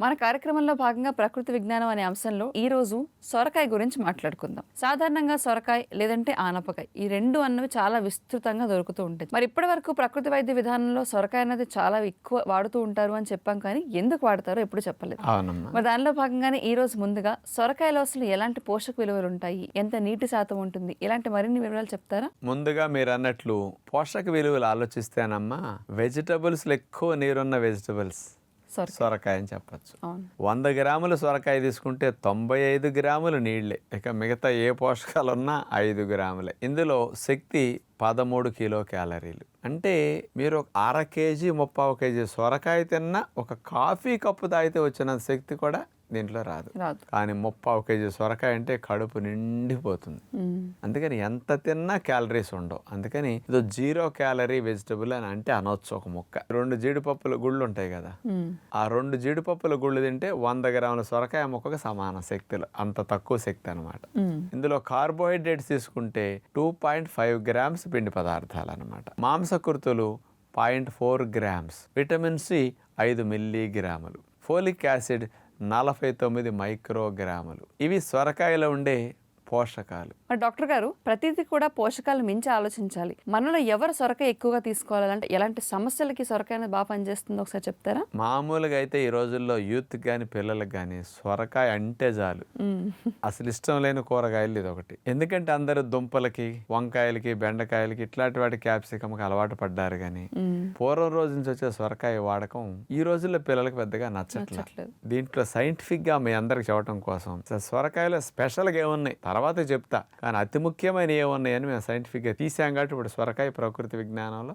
మన కార్యక్రమంలో భాగంగా ప్రకృతి విజ్ఞానం అనే అంశంలో ఈ రోజు సొరకాయ గురించి మాట్లాడుకుందాం. సాధారణంగా సొరకాయ లేదంటే ఆనపకాయ ఈ రెండు అన్నవి చాలా విస్తృతంగా దొరుకుతూ ఉంటాయి. మరి ఇప్పటి వరకు ప్రకృతి వైద్య విధానంలో సొరకాయ అనేది చాలా ఎక్కువ వాడుతూ ఉంటారు అని చెప్పాం కానీ ఎందుకు వాడతారో ఎప్పుడు చెప్పలేదు. మరి దానిలో భాగంగానే ఈ రోజు ముందుగా సొరకాయలో అసలు ఎలాంటి పోషక విలువలు ఉంటాయి? ఎంత నీటి శాతం ఉంటుంది? ఇలాంటి మరిన్ని వివరాలు చెప్తారా? ముందుగా మీరు అన్నట్లు పోషక విలువలు ఆలోచిస్తేనమ్మా వెజిటబుల్స్ ఎక్కువ నీరున్న వెజిటబుల్స్ సొరకాయ. అని చెప్పచ్చు. వంద గ్రాములు సొరకాయ తీసుకుంటే తొంభై ఐదు గ్రాములు నీళ్ళే ఇక మిగతా ఏ పోషకాలు ఉన్నా ఐదు గ్రాములే. ఇందులో శక్తి పదమూడు కిలో క్యాలరీలు. అంటే మీరు ఒక అర కేజీ ముప్పావు కేజీ సొరకాయ తిన్నా ఒక కాఫీ కప్పు తాగితే వచ్చినంత శక్తి కూడా దీంట్లో రాదు. కానీ ముప్పావు కేజీ సొరకాయ అంటే కడుపు నిండిపోతుంది. అందుకని ఎంత తిన్నా క్యాలరీస్ ఉండవు. అందుకని ఇది జీరో క్యాలరీ వెజిటబుల్ అని అంటే అనొచ్చు ఒక ముక్క. రెండు జీడిపప్పుల గుళ్ళు ఉంటాయి కదా. ఆ రెండు జీడిపప్పుల గుళ్ళు తింటే వంద గ్రాముల సొరకాయ ముక్కకు సమాన శక్తులు. అంత తక్కువ శక్తి అనమాట. ఇందులో కార్బోహైడ్రేట్స్ తీసుకుంటే టూ పాయింట్ ఫైవ్ గ్రామ్స్ పిండి పదార్థాలు అనమాట మాంసకృతులు point four grams vitamin C ఐదు మిల్లీగ్రాములు ఫోలిక్ యాసిడ్ నలభై తొమ్మిది మైక్రోగ్రాములు. ఇవి సొరకాయలో ఉండే పోషకాలు. మరి డాక్టర్ గారు ప్రతిదీ కూడా పోషకాలు మించి ఆలోచించాలి. మనలో ఎవరు సొరకాయ ఎక్కువగా తీసుకోవాలంటే ఎలాంటి సమస్యలకి సొరకాయ అనేది బాగా పనిచేస్తుందో ఒకసారి చెప్తారా? మామూలుగా అయితే ఈ రోజుల్లో యూత్ కానీ పిల్లలకు కానీ సొరకాయ అంటే చాలు. అసలు ఇష్టం లేని కూరగాయలు ఇది ఒకటి. ఎందుకంటే అందరూ దుంపలకి వంకాయలకి బెండకాయలకి ఇట్లాంటి వాటి క్యాప్సికమ్కి అలవాటు పడ్డారు కానీ. పూర్వం రోజు నుంచి వచ్చే సొరకాయ వాడకం ఈ రోజుల్లో పిల్లలకు పెద్దగా నచ్చట్లేదు. దీంట్లో సైంటిఫిక్గా మీ అందరికి చెప్పడం కోసం. సొరకాయలో స్పెషల్గా ఏమున్నాయి? తర్వాత చెప్తా. కానీ అతి ముఖ్యమైన ఏమున్నాయని మేము సైంటిఫిక్గా తీసాం కాబట్టి ఇప్పుడు సొరకాయ ప్రకృతి విజ్ఞానంలో.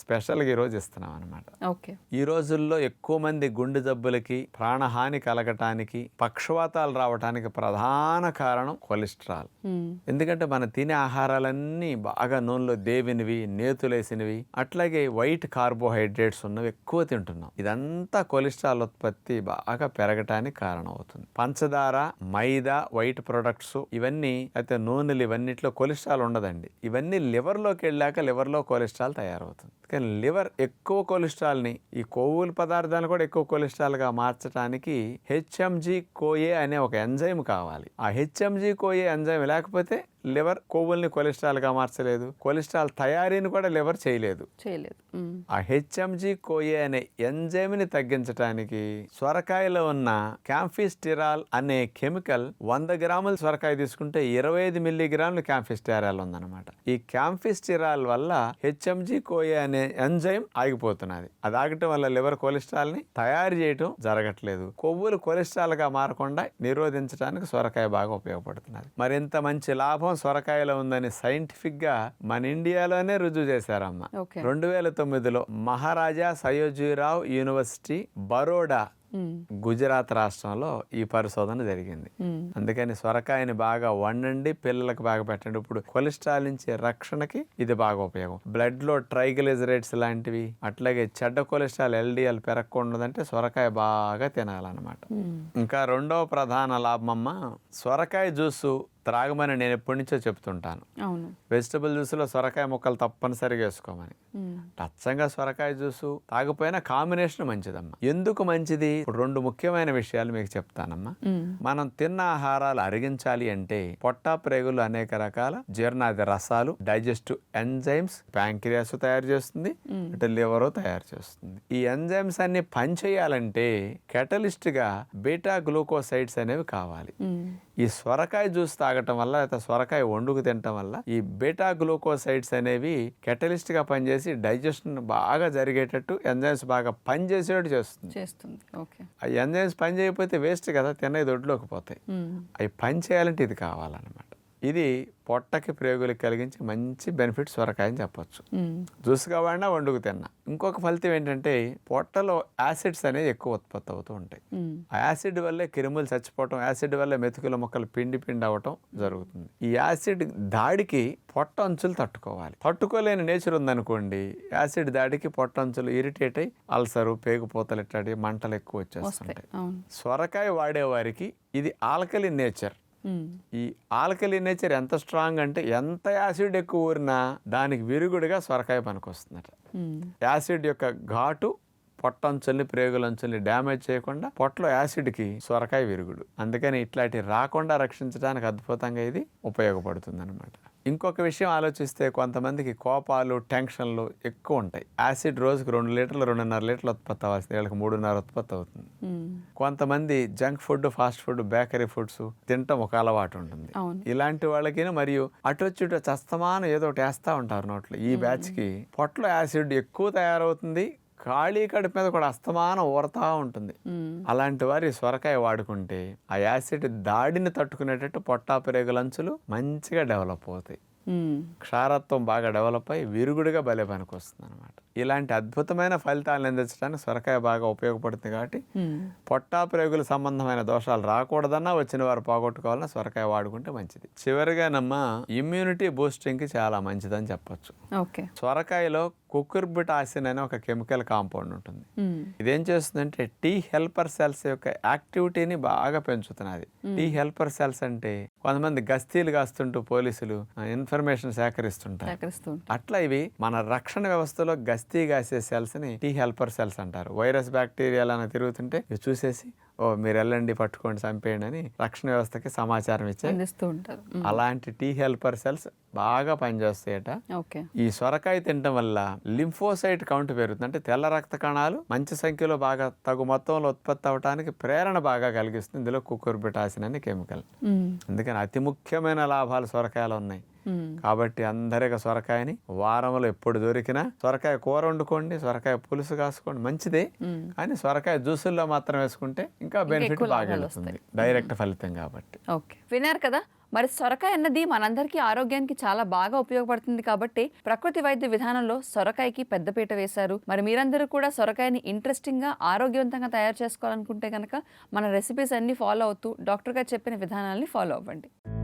స్పెషల్గా ఈరోజు ఇస్తున్నాం అనమాట ఓకే. ఈ రోజుల్లో ఎక్కువ మంది గుండె జబ్బులకి ప్రాణహాని కలగటానికి పక్షవాతాలు రావటానికి ప్రధాన కారణం కొలెస్ట్రాల్. ఎందుకంటే మన తినే ఆహారాలన్నీ బాగా నూనెలో దేవినవి నేతులేసినవి అట్లాగే వైట్ కార్బోహైడ్రేట్స్ ఉన్నవి ఎక్కువ తింటున్నాం. ఇదంతా కొలెస్ట్రాల్ ఉత్పత్తి బాగా పెరగటానికి కారణం అవుతుంది పంచదార మైదా వైట్ ప్రొడక్ట్స్ ఇవన్నీ అయితే నూనెలు ఇవన్నిట్లో కొలెస్ట్రాల్ ఉండదండి. ఇవన్నీ లివర్లోకి వెళ్ళాక లివర్లో కొలెస్ట్రాల్ తయారవుతుంది. కానీ లివర్ ఎక్కువ కొలెస్ట్రాల్ని ఈ కొవ్వుల పదార్థాలను కూడా ఎక్కువ కొలెస్ట్రాల్గా మార్చడానికి హెచ్ఎంజి కోఏ అనే ఒక ఎంజైమ్ కావాలి. ఆ హెచ్ఎంజి కోఏ ఎంజైమ్ లేకపోతే లివర్ కొవ్వుల్ని కొలెస్ట్రాల్గా మార్చలేదు. కొలెస్ట్రాల్ తయారీని కూడా లివర్ చేయలేదు. చేయలేదు. ఆ హెచ్ఎంజి కోఏ అనే ఎంజైమ్ని తగ్గించడానికి సొరకాయలో ఉన్న క్యాంఫిస్టిరాల్ అనే కెమికల్ వంద గ్రాముల సొరకాయ తీసుకుంటే ఇరవై ఐదు మిల్లీగ్రాములు క్యాంఫిస్టిరాల్ ఉందన్నమాట. ఈ క్యాంఫిస్టిరాల్ వల్ల హెచ్ఎంజి కోఏ అనే ఎంజైమ్ ఆగిపోతున్నది. అది ఆగటం వల్ల లివర్ కొలెస్ట్రాల్ని తయారు చేయటం జరగట్లేదు. కొవ్వులు కొలెస్ట్రాల్గా మారకుండా నిరోధించడానికి సొరకాయ బాగా ఉపయోగపడుతున్నది. మరింత మంచి లాభం సొరకాయలో ఉందని సైంటిఫిక్గా మన ఇండియాలోనే రుజువు చేశారమ్మ. రెండు వేల తొమ్మిదిలో మహారాజా సయోజీరావు యూనివర్సిటీ బరోడా. గుజరాత్ రాష్ట్రంలో ఈ పరిశోధన జరిగింది. అందుకని సొరకాయని బాగా వండండి పిల్లలకు బాగా పెట్టండి ఇప్పుడు కొలెస్ట్రాల్ నుంచి రక్షణకి ఇది బాగా ఉపయోగం బ్లడ్లో ట్రైగ్లిజరైడ్స్ లాంటివి అట్లాగే చెడ్డ కొలెస్ట్రాల్ ఎల్డిఎల్ పెరగకూడదంటే సొరకాయ బాగా తినాలన్నమాట. ఇంకా రెండవ ప్రధాన లాభమమ్మ సొరకాయ జ్యూసు త్రాగమని నేను ఎప్పటి నుంచో చెప్తుంటాను. అవును. వెజిటబుల్ జ్యూస్లో సొరకాయ ముక్కలు తప్పనిసరిగా వేసుకోమని. ఉమ్. అచ్చంగా సొరకాయ జ్యూసు తాగిపోయినా కాంబినేషన్ మంచిదమ్మా. ఎందుకు మంచిది? ఇప్పుడు రెండు ముఖ్యమైన విషయాలు మీకు చెప్తానమ్మా. మనం తిన్న ఆహారాలు అరిగించాలి అంటే పొట్ట ప్రేగులు అనేక రకాల జీర్ణాది రసాలు డైజెస్టివ్ ఎంజైమ్స్ ప్యాంక్రియాస్ తయారు చేస్తుంది అంటే లివర్ తయారు చేస్తుంది. ఈ ఎంజైమ్స్ అన్ని పనిచేయాలంటే కెటలిస్ట్గా బీటా గ్లూకోసైడ్స్ అనేవి కావాలి. ఈ సొరకాయ జ్యూస్ తాగటం వల్ల లేదా సొరకాయ వండుకు తినటం వల్ల ఈ బీటా గ్లూకోసైడ్స్ అనేవి కెటలిస్ట్గా పనిచేసి డైజెషన్ బాగా జరిగేటట్టు ఎంజైమ్స్ బాగా పనిచేసేటట్టు చేస్తుంది. చేస్తుంది. ఓకే. ఆ ఎంజైమ్స్ పని చేయకపోతే వేస్ట్ కదా తిన్నది దొడ్లోకి పోతాయి. అవి పని చేయాలంటే ఇది కావాలన్నమాట. ఇది పొట్టకి ప్రేగులకి కలిగించి మంచి బెనిఫిట్ సొరకాయ అని చెప్పొచ్చు. జ్యూస్గా వాడినా వండుకు తిన్నా. ఇంకొక ఫలితం ఏంటంటే పొట్టలో యాసిడ్స్ అనేవి ఎక్కువ ఉత్పత్తి అవుతూ ఉంటాయి. ఆ యాసిడ్ వల్లే క్రిములు చచ్చిపోవటం యాసిడ్ వల్లే మెతుకుల మొక్కలు పిండి పిండి అవ్వటం జరుగుతుంది. ఈ యాసిడ్ దాడికి పొట్ట అంచులు తట్టుకోవాలి. తట్టుకోలేని నేచర్ ఉందనుకోండి యాసిడ్ దాడికి పొట్ట అంచులు ఇరిటేట్ అయ్యి అల్సరు పేగుపోతలు ఇట్లాంటి మంటలు ఎక్కువ వచ్చేస్తుంటాయి. సొరకాయ వాడేవారికి ఇది ఆల్కలి నేచర్. ఈ ఆల్కలి నేచర్ ఎంత స్ట్రాంగ్ అంటే ఎంత యాసిడ్ ఎక్కువ ఊరినా దానికి విరుగుడుగా సొరకాయ పనికొస్తుందట. యాసిడ్ యొక్క ఘాటు పొట్టంచుల్ని ప్రేగులంచుల్ని డ్యామేజ్ చేయకుండా పొట్టలో యాసిడ్కి సొరకాయ విరుగుడు. అందుకని ఇట్లాంటి రాకుండా రక్షించడానికి అద్భుతంగా ఇది ఉపయోగపడుతుంది అనమాట ఇంకొక విషయం ఆలోచిస్తే కొంతమందికి కోపాలు టెన్షన్లు ఎక్కువ ఉంటాయి. యాసిడ్ రోజుకు రెండు లీటర్లు రెండున్నర లీటర్లు ఉత్పత్తి అవ్వాల్సింది. వీళ్ళకి మూడున్నర ఉత్పత్తి అవుతుంది. కొంతమంది junk food fast food bakery foods తినటం ఒక అలవాటు ఉంటుంది. ఇలాంటి వాళ్ళకి మరియు అటు వచ్చి చస్తమానం ఏదో ఒకటి వేస్తూ ఉంటారు నోట్లో. ఈ బ్యాచ్కి పొట్టలో యాసిడ్ ఎక్కువ తయారవుతుంది. ఖాళీ కడుపు మీద కూడా అస్తమానం ఊరతా ఉంటుంది. అలాంటి వారి సొరకాయ వాడుకుంటే ఆ యాసిడ్ దాడిని తట్టుకునేటట్టు పొట్టా పెరుగులంచులు మంచిగా డెవలప్ అవుతాయి. క్షారత్వం బాగా డెవలప్ అయ్యి విరుగుడుగా భలే పనికి వస్తుంది అనమాట ఇలాంటి అద్భుతమైన ఫలితాలను అందించడానికి సొరకాయ బాగా ఉపయోగపడుతుంది కాబట్టి మ్మ్. పొట్టా ప్రేగుల సంబంధమైన దోషాలు రాకూడదన్నా వచ్చిన వారు పోగొట్టుకోవాలన్నా సొరకాయ వాడుకుంటే మంచిది. చివరిగానమ్మా ఇమ్యూనిటీ బూస్టింగ్కి చాలా మంచిదని చెప్పొచ్చు. ఓకే. సొరకాయలో కుకుర్బిటాసిన్ అనే ఒక కెమికల్ కాంపౌండ్ ఉంటుంది. ఇదేం చేస్తుందంటే టీ హెల్పర్ సెల్స్ యొక్క యాక్టివిటీని బాగా పెంచుతున్నది. టీ హెల్పర్ సెల్స్ అంటే కొంతమంది గస్తీలు కాస్తుంటూ పోలీసులు ఇన్ఫర్మేషన్ సేకరిస్తుంటారు. అట్లా ఇవి మన రక్షణ వ్యవస్థలో గస్తీ కాసే సెల్స్ని టీ హెల్పర్ సెల్స్ అంటారు. వైరస్ బ్యాక్టీరియాలు అని తిరుగుతుంటే ఇవి చూసేసి ఓ మీరు వెళ్ళండి పట్టుకోండి చంపేయండి అని రక్షణ వ్యవస్థకి సమాచారం ఇచ్చే ఉంటారు. అలాంటి టీ హెల్పర్ సెల్స్ బాగా పనిచేస్తాయట ఈ సొరకాయ తినటం వల్ల లింఫోసైట్ కౌంట్ పెరుగుతుంది అంటే తెల్ల రక్త కణాలు మంచి సంఖ్యలో బాగా తగు మొత్తంలో ఉత్పత్తి అవడానికి ప్రేరణ బాగా కలిగిస్తుంది ఇందులో కుకుర్బిటాసిన్ అనే కెమికల్. అందుకని అతి ముఖ్యమైన లాభాలు సొరకాయలు ఉన్నాయి. కాబట్టి అందరికీ సొరకాయని వారంలో ఎప్పుడు దొరికినా సొరకాయ కూర వండుకోండి సొరకాయ పులుసు కాసుకోండి మంచిదే. కానీ సొరకాయ జ్యూసుల్లో మాత్రం వేసుకుంటే ఇంకా బెనిఫిట్ బాగా వెళ్తుంది. డైరెక్ట్ ఫలితం కాబట్టి. ఓకే. విన్నారు కదా? మరి సొరకాయ అన్నది మనందరికీ ఆరోగ్యానికి చాలా బాగా ఉపయోగపడుతుంది కాబట్టి ప్రకృతి వైద్య విధానంలో సొరకాయకి పెద్దపీట వేశారు. మరి మీరందరూ కూడా సొరకాయని ఇంట్రెస్టింగ్గా ఆరోగ్యవంతంగా తయారు చేసుకోవాలనుకుంటే కనుక మన రెసిపీస్ అన్ని ఫాలో అవుతూ డాక్టర్ గారు చెప్పిన విధానాల్ని ఫాలో అవ్వండి.